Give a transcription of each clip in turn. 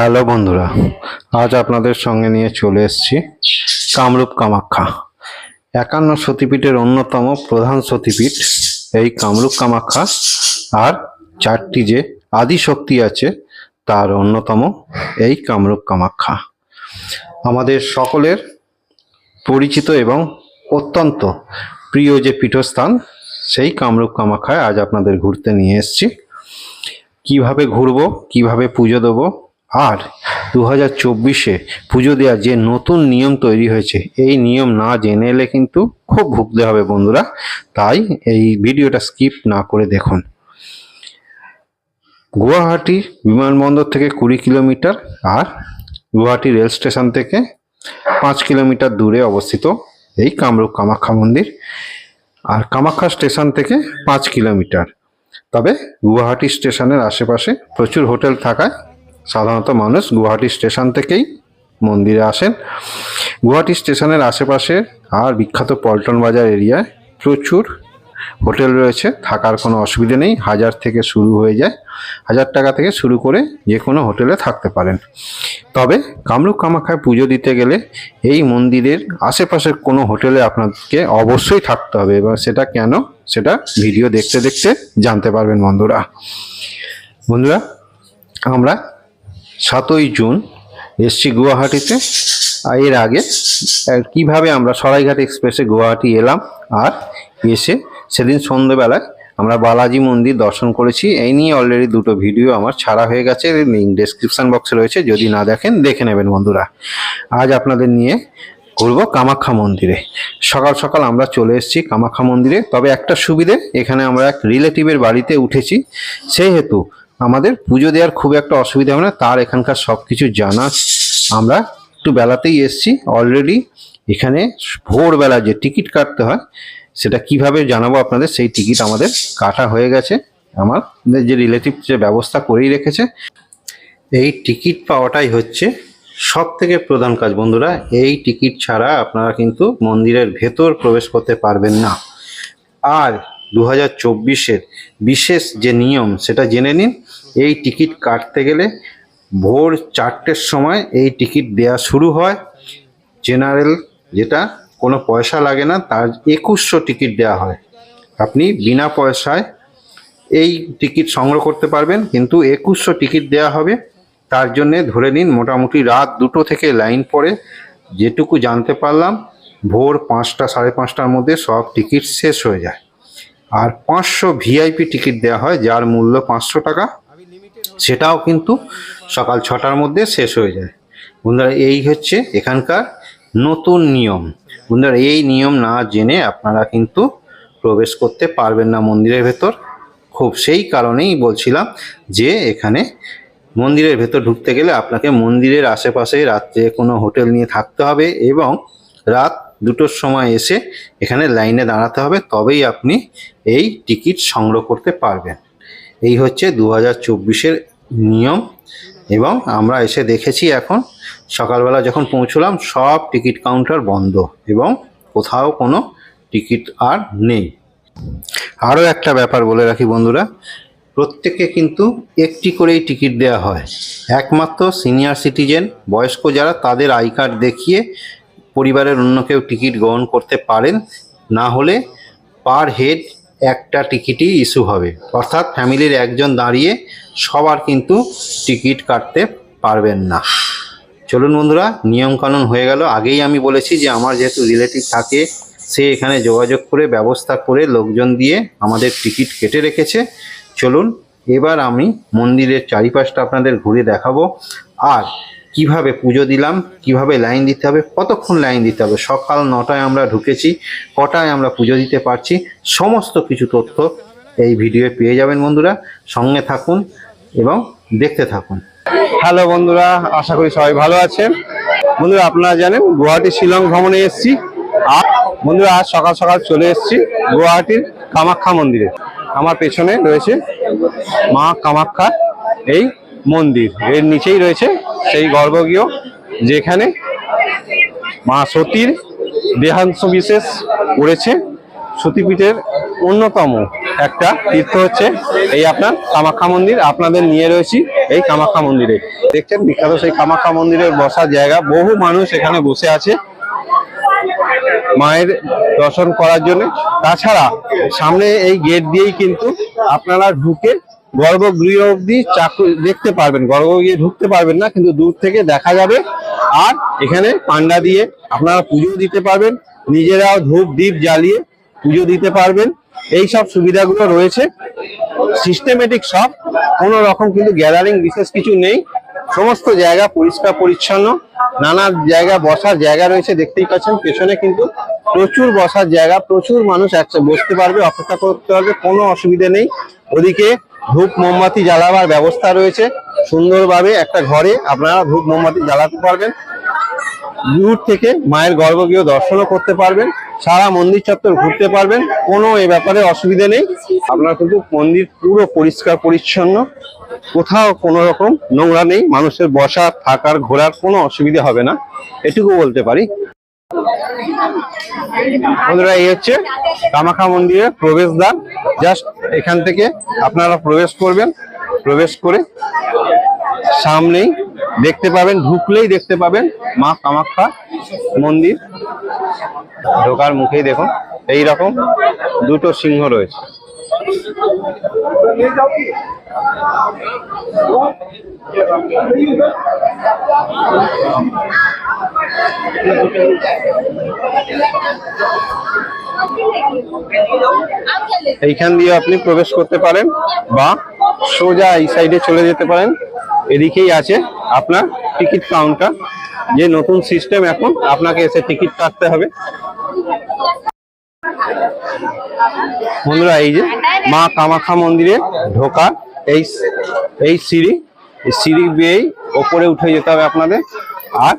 Hello বন্ধুরা, আজ আপনাদের সঙ্গে নিয়ে চলে এসেছি কামরূপ কামাখ্যা। একান্ন সতীপীঠের অন্যতম প্রধান সতীপীঠ এই কামরূপ কামাখ্যা। আর চারটি যে আদি শক্তি আছে, তার অন্যতম এই কামরূপ কামাখ্যা। আমাদের সকলের পরিচিত এবং অত্যন্ত প্রিয় যে পীঠস্থান, সেই কামরূপ কামাখ্যায় আজ আপনাদের ঘুরতে নিয়ে এসেছি। কীভাবে ঘুরবো, কীভাবে পুজো দেবো আর দু হাজার চব্বিশে পুজো দেওয়ার যে নতুন নিয়ম তৈরি হয়েছে, এই নিয়ম না জেনে এলে কিন্তু খুব ভুগতে হবে বন্ধুরা। তাই এই ভিডিওটা স্কিপ না করে দেখুন। গুয়াহাটি বিমানবন্দর থেকে কুড়ি কিলোমিটার আর গুয়াহাটি রেল স্টেশন থেকে পাঁচ কিলোমিটার দূরে অবস্থিত এই কামরূপ কামাখ্যা মন্দির আর কামাখ্যা স্টেশন থেকে পাঁচ কিলোমিটার। তবে গুয়াহাটি স্টেশনের আশেপাশে প্রচুর হোটেল থাকায় সাধারণত মানুষ গুয়াহাটি স্টেশন থেকেই মন্দিরে আসেন। গুয়াহাটি স্টেশনের আশেপাশে আর বিখ্যাত পল্টন বাজার এরিয়ায় প্রচুর হোটেল রয়েছে। থাকার কোনো অসুবিধে নেই। হাজার থেকে শুরু হয়ে যায়। হাজার টাকা থেকে শুরু করে যে কোনো হোটেলে থাকতে পারেন। তবে কামরূপ কামাখ্যায় পুজো দিতে গেলে এই মন্দিরের আশেপাশের কোনো হোটেলে আপনাকে অবশ্যই থাকতে হবে এবার সেটা কেন? সেটা ভিডিও দেখতে দেখতে জানতে পারবেন বন্ধুরা। বন্ধুরা, আমরা সাতই জুন এসছি গুয়াহাটিতে। এর আগে কীভাবে আমরা সরাইঘাট এক্সপ্রেসে গুয়াহাটি এলাম আর এসে সেদিন সন্ধ্যেবেলায় আমরা বালাজি মন্দির দর্শন করেছি। এই নিয়ে অলরেডি দুটো ভিডিও আমার ছাড়া হয়ে গেছে লিঙ্ক ডেসক্রিপশন বক্সে রয়েছে। যদি না দেখেন, দেখে নেবেন বন্ধুরা। আজ আপনাদের নিয়ে ঘুরবো কামাখ্যা মন্দিরে। সকাল সকাল আমরা চলে এসেছি কামাখ্যা মন্দিরে। তবে একটা সুবিধে, এখানে আমরা এক রিলেটিভের বাড়িতে উঠেছি। সেই হেতু আমাদের পুজো দেওয়ার খুব একটা অসুবিধা হবে না, তার এখানকার সব কিছু জানা। আমরা একটু বেলাতেই এসেছি অলরেডি এখানে ভোরবেলা যে টিকিট কাটতে হয়, সেটা কীভাবে জানাব আপনাদের, সেই টিকিট আমাদের কাটা হয়ে গেছে। আমার যে রিলেটিভ যে ব্যবস্থা করেই রেখেছে, এই টিকিট পাওয়াটাই হচ্ছে সব থেকে প্রধান কাজ বন্ধুরা। এই টিকিট ছাড়া আপনারা কিন্তু মন্দিরের ভেতর প্রবেশ করতে পারবেন না। আর দু হাজার বিশেষ যে নিয়ম, সেটা জেনে নিন। এই টিকিট কাটতে গেলে ভোর চারটের সময় এই টিকিট দেওয়া শুরু হয়। জেনারেল যেটা, কোনো পয়সা লাগে না, তার একুশশো টিকিট দেওয়া হয়। আপনি বিনা পয়সায় এই টিকিট সংগ্রহ করতে পারবেন, কিন্তু একুশশো টিকিট দেওয়া হবে। তার জন্যে ধরে নিন, মোটামুটি রাত দুটো থেকে লাইন পড়ে। যেটুকু জানতে পারলাম, ভোর পাঁচটা, সাড়ে পাঁচটার মধ্যে সব টিকিট শেষ হয়ে যায়। আর পাঁচশো ভিআইপি টিকিট দেওয়া হয়, যার মূল্য পাঁচশো টাকা। সেটাও কিন্তু সকাল ছটার মধ্যে শেষ হয়ে যায়। বন্ধুরা, এই হচ্ছে এখানকার নতুন নিয়ম। বন্ধুরা, এই নিয়ম না জেনে আপনারা কিন্তু প্রবেশ করতে পারবেন না মন্দিরের ভেতর। খুব সেই কারণেই বলছিলাম যে এখানে মন্দিরের ভেতর ঢুকতে গেলে আপনাকে মন্দিরের আশেপাশে রাত্রে কোনো হোটেল নিয়ে থাকতে হবে এবং রাত দুটোর সময় এসে এখানে লাইনে দাঁড়াতে হবে। তবেই আপনি এই টিকিট সংগ্রহ করতে পারবেন। এই হচ্ছে দু হাজার নিয়ম। এবং আমরা এসে দেখেছি এখন, সকালবেলা যখন পৌঁছলাম, সব টিকিট কাউন্টার বন্ধ এবং কোথাও কোনো টিকিট আর নেই। আরও একটা ব্যাপার বলে রাখি বন্ধুরা প্রত্যেককে কিন্তু একটি করেই টিকিট দেওয়া হয়। একমাত্র সিনিয়র সিটিজেন, বয়স্ক যারা, তাদের আই কার্ড দেখিয়ে পরিবারের অন্য কেউ টিকিট গ্রহণ করতে পারেন। না হলে পার হেড একটা টিকিটই ইস্যু হবে। অর্থাৎ ফ্যামিলির একজন দাঁড়িয়ে সবার কিন্তু টিকিট কাটতে পারবেন না। চলুন বন্ধুরা, নিয়মকানুন হয়ে গেল। আগেই আমি বলেছি যে আমার যেহেতু রিলেটিভ থাকে, সে এখানে যোগাযোগ করে, ব্যবস্থা করে, লোকজন দিয়ে আমাদের টিকিট কেটে রেখেছে। চলুন, এবার আমি মন্দিরের চারিপাশটা আপনাদের ঘুরে দেখাবো। আর কীভাবে পুজো দিলাম, কীভাবে লাইন দিতে হবে, কতক্ষণ লাইন দিতে হবে? সকাল নটায় আমরা ঢুকেছি, কটায় আমরা পুজো দিতে পারছি? সমস্ত কিছু তথ্য এই ভিডিওয়ে পেয়ে যাবেন বন্ধুরা। সঙ্গে থাকুন এবং দেখতে থাকুন। হ্যালো বন্ধুরা, আশা করি সবাই ভালো আছেন। বন্ধুরা, আপনারা জানেন, গুয়াহাটি শিলং ভ্রমণে এসেছি। আর বন্ধুরা, আজ সকাল সকাল চলে এসেছি গুয়াহাটির কামাখ্যা মন্দিরে। আমার পেছনে রয়েছে মা কামাখ্যা এই মন্দির। এর নিচেই রয়েছে সেই গর্ভগৃহ, যেখানে মা সতীর দেহাংশ বিশেষ করেছে সতীপীঠের অন্যতম একটা তীর্থ হচ্ছে এই আপনার কামাখ্যা মন্দির। আপনাদের নিয়ে রয়েছি এই কামাখ্যা মন্দিরে। দেখছেন, বিখ্যাত সেই কামাখ্যা মন্দিরের বসার জায়গা। বহু মানুষ এখানে বসে আছে মায়ের দর্শন করার জন্য। তাছাড়া সামনে এই গেট দিয়েই কিন্তু আপনারা ঢুকে গর্ভগৃহ অব্দি চাকু দেখতে পারবেন, গর্ভগৃহে ঢুকতে পারবেন না, কিন্তু দূর থেকে দেখা যাবে। আর এখানে পান্ডা দিয়ে আপনারা পুজো দিতে পারবেন, নিজেরাও ধূপ দ্বীপ জ্বালিয়ে পুজো দিতে পারবেন। এই সব সুবিধাগুলো রয়েছে। সিস্টেমেটিক সব, কোনো রকম কিন্তু গ্যাদারিং বিশেষ কিছু নেই। সমস্ত জায়গা পরিষ্কার পরিচ্ছন্ন, নানা জায়গা বসার জায়গা রয়েছে, দেখতেই পাচ্ছেন, পেছনে কিন্তু প্রচুর বসার জায়গা, প্রচুর মানুষ একসাথে বসতে পারবে, অপেক্ষা করতে পারবে, কোনো অসুবিধা নেই। ওদিকে ধূপ মোমবাতি জ্বালাবার ব্যবস্থা রয়েছে। সুন্দরভাবে একটা ঘরে আপনারা ধূপ মোমবাতি জ্বালাতে পারবেন। দূর থেকে মায়ের গর্ভগৃহ দর্শনও করতে পারবেন। সারা মন্দির চত্বর ঘুরতে পারবেন। কোনো এ ব্যাপারে অসুবিধে নেই। আপনার কিন্তু মন্দির পুরো পরিষ্কার, পরিচ্ছন্ন। কোথাও কোনো রকম নোংরা নেই। মানুষের বসা, থাকার, ঘোরার কোনো অসুবিধা হবে না। এটুকু বলতে পারি। বন্ধুরা, এই হচ্ছে কামাখ্যা মন্দিরের প্রবেশদ্বার। জাস্ট এখান থেকে আপনারা প্রবেশ করবেন, প্রবেশ করে সামনেই দেখতে পাবেন, ঢুকলেই দেখতে পাবেন মা কামাখ্যা মন্দির। ঢোকার মুখেই দেখুন এই রকম দুটো সিংহ রয়েছে। এইখান দিয়ে আপনি প্রবেশ করতে পারেন বা সোজা এই সাইডে চলে যেতে পারেন। এদিকেই আছে আপনার টিকিট কাউন্টার যে নতুন সিস্টেম এখন আপনাকে এসে টিকিট কাটতে হবে। বন্ধুরা, এই যে মা কামাখ্যা মন্দিরে ঢোকা এই এই সিঁড়ি এই সিঁড়ি বেয়েই ওপরে উঠে যেতে হবে আপনাদের। আর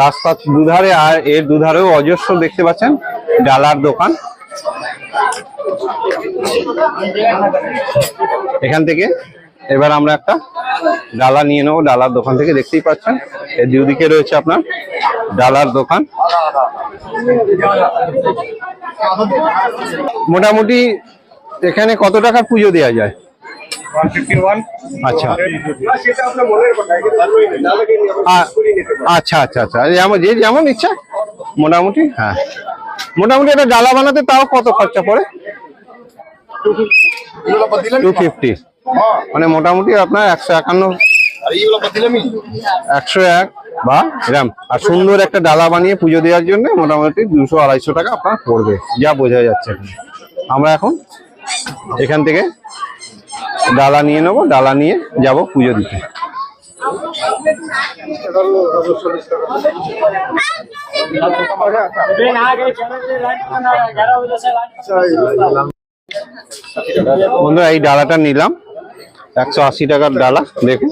রাস্তার দুধারে আর এর দুধারেও অজস্র দেখতে পাচ্ছেন ডালার দোকান। এখান থেকে এবার আমরা একটা ডালা নিয়ে নেব, ডালার দোকান থেকে দেখতেই পাচ্ছেন। এর দুদিকে রয়েছে আপনার ডালার দোকান। মোটামুটি এখানে কত টাকার পুজো দেওয়া যায়? আচ্ছা। আচ্ছা আচ্ছা আচ্ছা। যেমন যে যেমন ইচ্ছা মোটামুটি। হ্যাঁ। মোটামুটি একটা ডালা বানাতে তাও কত খরচা পড়ে? টু ফিফটি মানে মোটামুটি আপনার একশো একান্ন। একশো এক বা এরম। আর সুন্দর একটা ডালা বানিয়ে পুজো দেওয়ার জন্য মোটামুটি দুশো আড়াইশো টাকা আপনার পড়বে। যা বোঝা যাচ্ছে। আমরা এখন এখান থেকে ডালা নিয়ে নেব, ডালা নিয়ে যাব পুজো দিতে। বন্ধুরা, এই ডালাটা নিলাম। একশো আশি টাকার ডালা, দেখুন।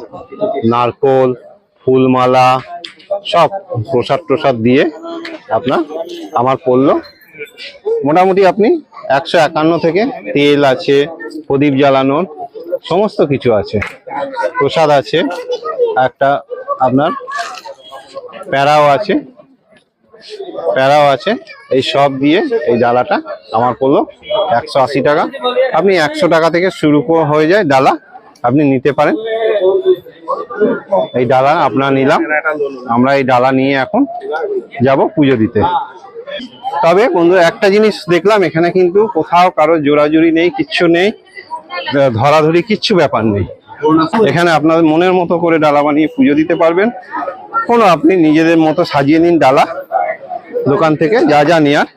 নারকোল, ফুলমালা, সব প্রসাদ প্রসাদ দিয়ে আপনার আমার পড়ল। মোটামুটি আপনি একশো একান্ন থেকে তেল আছে, প্রদীপ জ্বালানোর। সমস্ত কিছু আছে। প্রসাদ আছে, একটা আপনার প্যারাও আছে প্যারাও আছে, এই সব দিয়ে এই ডালাটা আমার পড়ল একশো আশি টাকা। আপনি একশো টাকা থেকে শুরু হয়ে যায় ডালা, আপনি নিতে পারেন। এই ডালা আপনার নিলাম, আমরা এই ডালা নিয়ে এখন যাব পুজো দিতে। তবে বন্ধুরা একটা জিনিস দেখলাম, এখানে কিন্তু কোথাও কারও জোরাজুরি নেই, কিচ্ছু নেই। ধরাধরি কিচ্ছু ব্যাপার নেই। এখানে আপনাদের মনের মতো করে ডালা বানিয়ে পুজো দিতে পারবেন। কোনো আপনি নিজেদের মতো সাজিয়ে নিন ডালা। দোকান থেকে যা যা নেয়ার।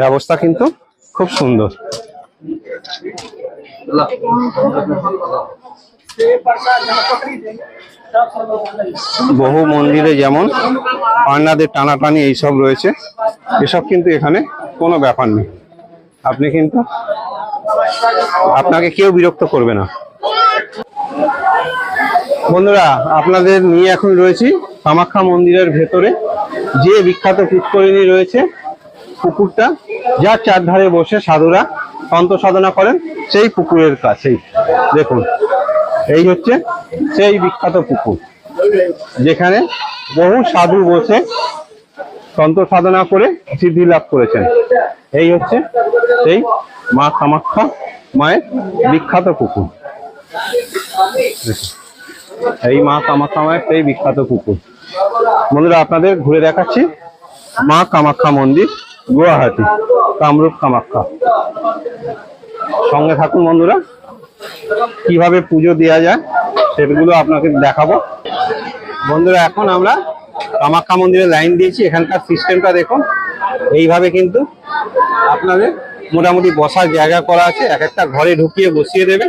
ব্যবস্থা কিন্তু খুব সুন্দর। বহু মন্দিরে যেমন পান্নাদের টানাটানি এইসব রয়েছে, এসব কিন্তু এখানে কোনো ব্যাপার নেই। আপনি কিন্তু আপনাকে কেউ বিরক্ত করবে না। বন্ধুরা, আপনাদের নিয়ে এখন রয়েছি কামাখ্যা মন্দিরের ভেতরে। যে বিখ্যাত পুষ্করিণী রয়েছে, পুকুরটা, যার চারধারে বসে সাধুরা তন্ত্র সাধনা করেন, সেই পুকুরের কাছেই। দেখুন, এই হচ্ছে সেই বিখ্যাত পুকুর, যেখানে বহু সাধু বসে তন্ত্র সাধনা করে সিদ্ধি লাভ করেছেন। এই হচ্ছে এই মা কামাখ্যা মায়ের বিখ্যাত পুকুর এই মা কামাখ্যা মায়ের সেই বিখ্যাত পুকুর বন্ধুরা, আপনাদের ঘুরে দেখাচ্ছি মা কামাখ্যা মন্দির, গুয়াহাটি, কামরূপ কামাখ্যা। সঙ্গে থাকুন বন্ধুরা, কীভাবে পুজো দেওয়া যায় সেগুলো আপনাকে দেখাবো। বন্ধুরা, এখন আমরা কামাখ্যা মন্দিরে লাইন দিয়েছি। এখানকার সিস্টেমটা দেখুন। এইভাবে কিন্তু আপনাদের মোটামুটি বসার জায়গা করা আছে, এক একটা ঘরে ঢুকিয়ে বসিয়ে দেবে।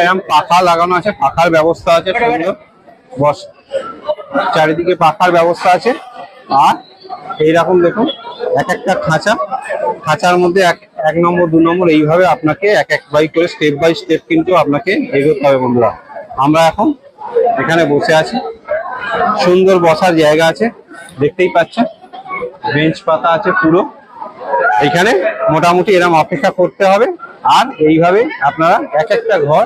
এরকম পাখা লাগানো আছে, পাখার ব্যবস্থা আছে সুন্দর। বস, চারিদিকে পাখার ব্যবস্থা আছে। আর এইরকম দেখুন, এক একটা খাঁচা। খাঁচার মধ্যে এক এক নম্বর, দু নম্বর এইভাবে আপনাকে এক এক বাই করে স্টেপ বাই স্টেপ কিন্তু আপনাকে এগোতে হবে বন্ধুরা। আমরা এখন এখানে বসে আছি। সুন্দর বসার জায়গা আছে, দেখতেই পাচ্ছেন। বেঞ্চ পাতা আছে পুরো। এখানে মোটামুটি এরকম অপেক্ষা করতে হবে। আর এইভাবে আপনারা এক একটা ঘর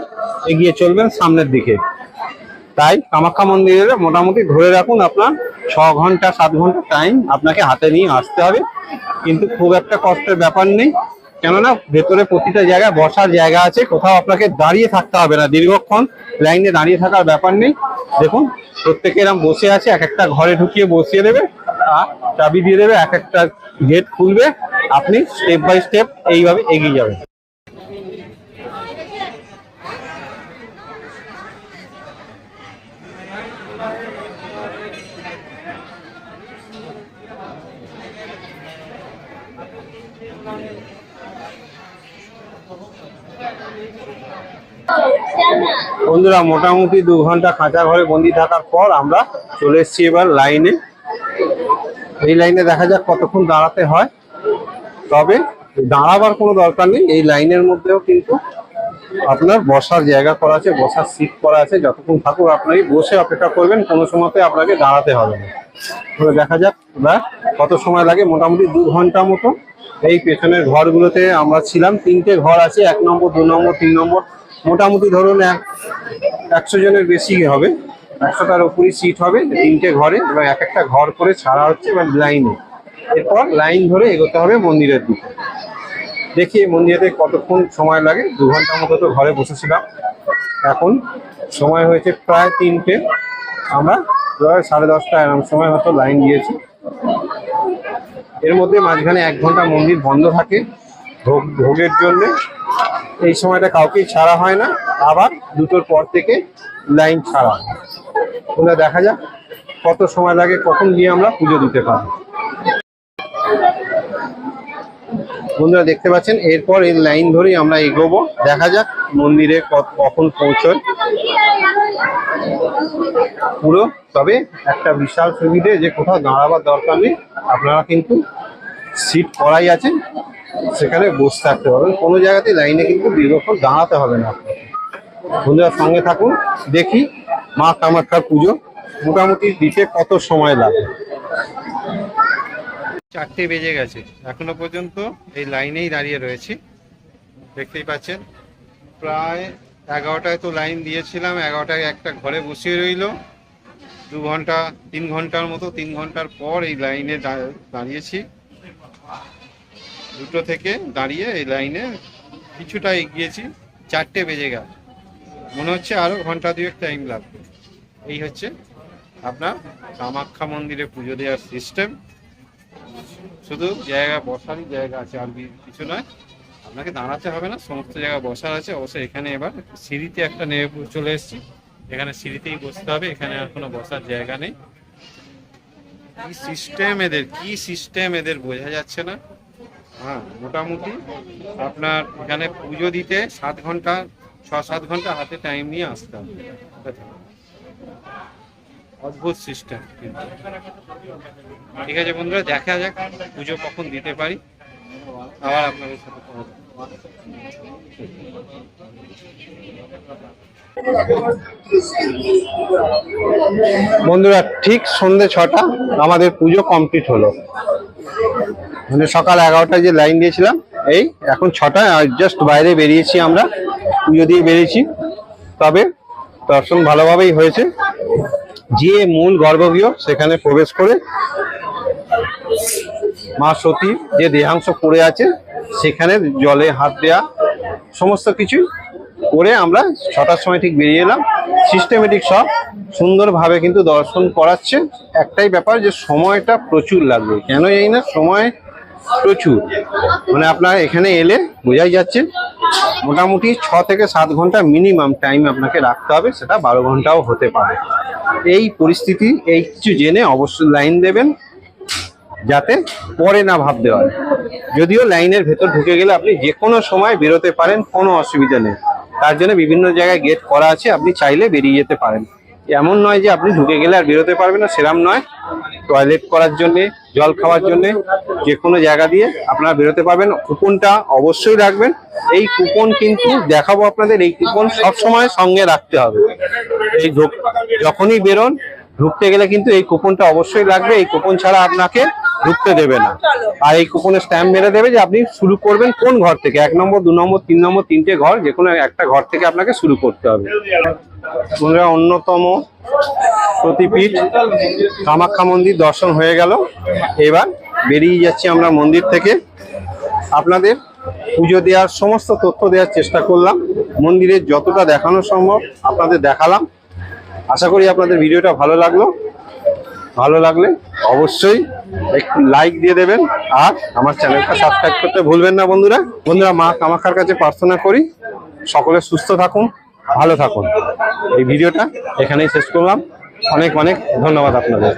এগিয়ে চলবেন সামনের দিকে। তাই কামাখ্যা মন্দিরের মোটামুটি ধরে রাখুন আপনার ছ ঘণ্টা, সাত ঘণ্টা টাইম আপনাকে হাতে নিয়ে আসতে হবে। কিন্তু খুব একটা কষ্টের ব্যাপার নেই। কেননা ভেতরে প্রতিটা জায়গায় বসার জায়গা আছে, কোথাও আপনাকে দাঁড়িয়ে থাকতে হবে না, দীর্ঘক্ষণ লাইনে দাঁড়িয়ে থাকার ব্যাপার নেই। দেখুন, প্রত্যেকে এরকম বসে আছে, এক একটা ঘরে ঢুকিয়ে বসিয়ে দেবে, আর চাবি দিয়ে দেবে, এক একটা গেট খুলবে, আপনি স্টেপ বাই স্টেপ এইভাবে এগিয়ে যাবেন। বন্ধুরা, মোটামুটি দু ঘণ্টা খাঁচা ঘরে বন্দি থাকার পর আমরা চলে এসেছি এবার লাইনে। এই লাইনে দেখা যাক কতক্ষণ দাঁড়াতে হয়। তবে দাঁড়াবার কোনো দরকার নেই, এই লাইনের মধ্যেও কিন্তু আপনার বসার জায়গা করা আছে, বসার সিট করা আছে। যতক্ষণ থাকুক আপনারই বসে অপেক্ষা করবেন, কোনো সময়তে আপনাকে দাঁড়াতে হবে না। দেখা যাক এবার কত সময় লাগে, মোটামুটি দু ঘণ্টা মতো এই পেছনের ঘরগুলোতে আমরা ছিলাম, তিনটে ঘর আছে, এক নম্বর, দু নম্বর, তিন নম্বর। মোটামুটি ধরুন এক একশো জনের বেশি হবে। একশোটার উপরই সিট হবে, তিনটে ঘরে, এবার এক একটা ঘর করে ছাড়া হচ্ছে এবার লাইনে এরপর লাইন ধরে এগোতে হবে মন্দিরের দিকে। দেখি মন্দিরেতে কতক্ষণ সময় লাগে, দু ঘণ্টার মতো তো ঘরে বসেছিলাম। এখন সময় হয়েছে প্রায় তিনটে। আমরা প্রায় সাড়ে দশটা এরকম সময় মতো লাইন দিয়েছি। এর মধ্যে মাঝখানে এক ঘণ্টা মন্দির বন্ধ থাকে, ভোগ ভোগের জন্য এই সময়টা কাউকেই ছাড়া হয় না, আবার দুটোর পর থেকে লাইন ছাড়া হয়। দেখা যাক কত সময় লাগে, কখন গিয়ে আমরা পুজো দিতে পারি বন্ধুরা দেখতে পাচ্ছেন, এরপর এই লাইন ধরেই আমরা এগোবো। দেখা যাক মন্দিরে কখন পৌঁছয়। পুরো, তবে একটা বিশাল সুবিধে যে কোথাও দাঁড়াবার দরকার নেই। আপনারা কিন্তু সিট করাই আছে। সেখানে বসে থাকতে পারবেন কোনো জায়গাতে লাইনে কিন্তু দীর্ঘক্ষণ দাঁড়াতে হবে না বন্ধুরা সঙ্গে থাকুন, দেখি মা কামাখ্যার পুজো মোটামুটি দিতে কত সময় লাগে। চারটে বেজে গেছে। এখনও পর্যন্ত এই লাইনেই দাঁড়িয়ে রয়েছি। দেখতেই পাচ্ছেন, প্রায় এগারোটায় তো লাইন দিয়েছিলাম, এগারোটায় একটা ঘরে বসিয়ে রইল। দু ঘণ্টা, তিন ঘণ্টার মতো, তিন ঘণ্টার পর এই লাইনে দাঁড়িয়েছি। দুটো থেকে দাঁড়িয়ে এই লাইনে কিছুটা এগিয়েছি, চারটে বেজে গেল। মনে হচ্ছে আরও ঘণ্টা দুয়েক টাইম লাগবে। এই হচ্ছে আপনার কামাখ্যা মন্দিরে পুজো দেওয়ার সিস্টেম শুধু জায়গা বসারই জায়গা আছে, আর কিছু নয়। আপনাকে দাঁড়াতে হবে না, সমস্ত জায়গা বসার আছে। অবশ্যই এখানে এবার সিঁড়িতে একটা নেমে চলে এসেছি। এখানে সিঁড়িতেই বসতে হবে, এখানে আর কোনো বসার জায়গা নেই। কি সিস্টেম এদের, কি সিস্টেম এদের বোঝা যাচ্ছে না। হ্যাঁ মোটামুটি আপনার এখানে পুজো দিতে সাত ঘণ্টা, ছ সাত ঘণ্টা হাতে টাইম নিয়ে আসতে অদ্ভুত সিস্টেম ঠিক আছে বন্ধুরা, দেখা যাক পুজো কখন দিতে পারি। আবার আপনাদের সাথে বন্ধুরা, ঠিক সন্ধে ছটা আমাদের পুজো কমপ্লিট হলো। মানে সকাল এগারোটায় যে লাইন দিয়েছিলাম, এই এখন ছটায় জাস্ট বাইরে বেরিয়েছি আমরা, পুজো দিয়ে বেরিয়েছি। তবে দর্শন ভালোভাবেই হয়েছে। যে মূল গর্ভগৃহ, সেখানে প্রবেশ করে মা সতী যে দেহাংশ পড়ে আছে, সেখানে জলে হাত দেয়া, সমস্ত কিছু করে আমরা ছটার সময় ঠিক বেরিয়ে এলাম। সিস্টেমেটিক সব সুন্দরভাবে কিন্তু দর্শন করাচ্ছে। একটাই ব্যাপার যে সময়টা প্রচুর লাগবে। কেন এই না? সময় প্রচুর। মানে আপনার এখানে এলে বোঝাই যাচ্ছে, মোটামুটি ছ থেকে সাত ঘণ্টা মিনিমাম টাইম আপনাকে রাখতে হবে, সেটা বারো ঘন্টাও হতে পারে। এই পরিস্থিতি, এই কিছু জেনে অবশ্যই লাইন দেবেন, যাতে পরে না ভাবতে হয়। যদিও লাইনের ভেতর ঢুকে গেলে আপনি যে কোনো সময় বেরোতে পারেন, কোনো অসুবিধা নেই। তার জন্য বিভিন্ন জায়গায় গেট করা আছে, আপনি চাইলে বেরিয়ে যেতে পারেন। এমন নয় যে আপনি ঢুকে গেলে আর বেরোতে পারবেন না, সেরাম নয়। টয়লেট করার জন্যে, জল খাওয়ার জন্যে যে কোনো জায়গা দিয়ে আপনারা বেরোতে পারবেন। কুপনটা অবশ্যই রাখবেন। এই কুপন কিন্তু দেখাবো আপনাদের, এই কুপন সব সময় সঙ্গে রাখতে হবে। এই যখনই বেরোন ঢুকতে গেলে কিন্তু এই কুপনটা অবশ্যই লাগবে। এই কুপন ছাড়া আপনাকে ঢুকতে দেবে না। আর এই কুপনের স্ট্যাম্প মেরে দেবে যে আপনি শুরু করবেন কোন ঘর থেকে? এক নম্বর, দু নম্বর, তিন নম্বর, তিনটে ঘর যে কোনো একটা ঘর থেকে আপনাকে শুরু করতে হবে। বন্ধুরা অন্যতম সতীপীঠ কামাখ্যা মন্দির দর্শন হয়ে গেল। এবার বেরিয়ে যাচ্ছি আমরা মন্দির থেকে। আপনাদের পুজো দেওয়ার সমস্ত তথ্য দেওয়ার চেষ্টা করলাম। মন্দিরের যতটা দেখানো সম্ভব আপনাদের দেখালাম। আশা করি আপনাদের ভিডিওটা ভালো লাগল। ভালো লাগলে অবশ্যই একটু লাইক দিয়ে দেবেন আর আমার চ্যানেলটা সাবস্ক্রাইব করতে ভুলবেন না বন্ধুরা। বন্ধুরা, মা কামাখার কাছে প্রার্থনা করি, সকলে সুস্থ থাকুন, ভালো থাকুন। এই ভিডিওটা এখানেই শেষ করলাম। অনেক অনেক ধন্যবাদ আপনাদের।